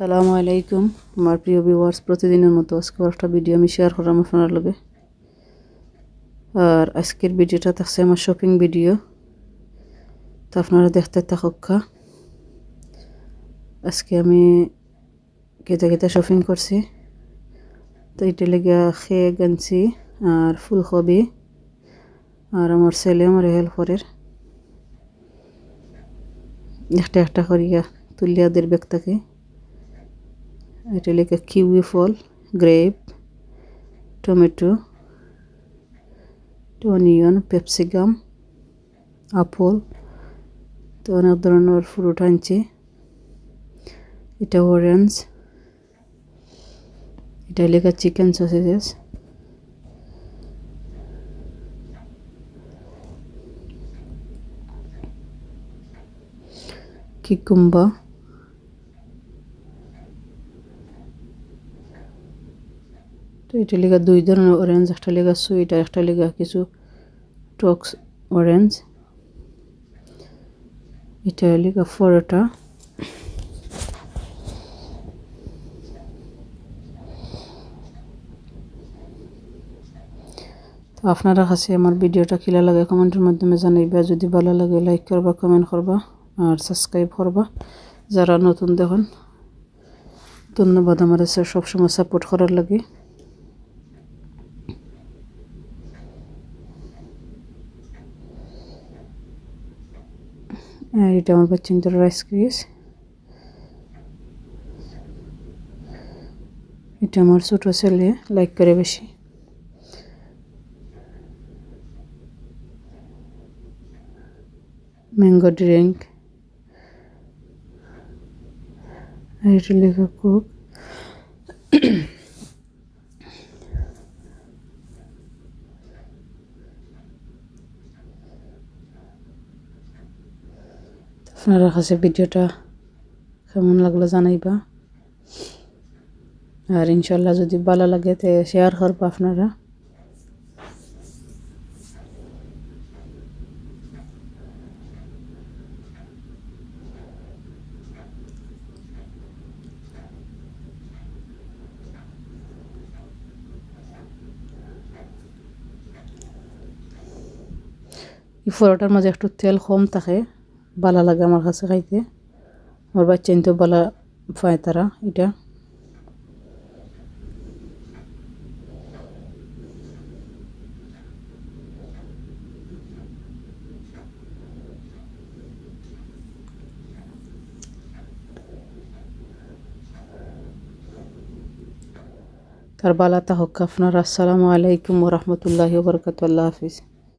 সালামু আলাইকুম, আমার প্রিয় ভিউয়ার্স প্রতিদিনের মতো আজকে একটা ভিডিও আমি শেয়ার করলাম আপনার লগে। আর আজকের ভিডিওটা থাকছে আমার শপিং ভিডিও তো আপনারা দেখতে থাকা আজকে আমি কেটে কেটে শপিং করছি। তো এটা লেগে খেয়ে আনছি আর ফুলকপি। আর আমার ছেলে আমার হেল্প করে একটা একটা করিয়া তুলিয়া দের ব্যাগটাকে এটা লেখা কিউই ফল, grape, tomato onion capsicum apple, তো অনেক ধরনের ফ্রুট আনছি। এটা অরেঞ্জ এটা লেখা চিকেন সসেজেস কিকুম্বা তো এটা লেগা দুই ধরনের অরেঞ্জ একটা লেগা সুইট আর একটা লেগা কিছু টক্স অরেঞ্জ এটা লেগা ফরোটা তো আপনারা কাছে আমার ভিডিওটা খিলা লাগে কমেন্টের মাধ্যমে জানাইবা, যদি ভালো লাগে লাইক করবা কমেন্ট করবা আর সাবস্ক্রাইব করবা। যারা নতুন দেখুন, ধন্যবাদ। আমার সবসময় সাপোর্ট করার লাগে। আর এটা আমার বাচ্চিন্তর রাইস ক্রিস এটা আমার ছোটো ছেলে লাইক করে বেশি। ম্যাঙ্গো ড্রিঙ্ক আর এটা লেখা কোক আপনারা কাছে ভিডিওটা কেমন লাগল জানাইবা। আর ইনশাল্লাহ যদি ভালো লাগে তো শেয়ার করব আপনারা। এই মাঝে একটু তেল কম থাকে। ভালো লাগে আমার কাছে খাইতে। আমার বাচ্চা তো ভালো পায় তারা, এটা। তার বালা তাহক আপনার আসসালামু আলাইকুম রহমতুল্লাহ বরকত আল্লাহ হাফিজ।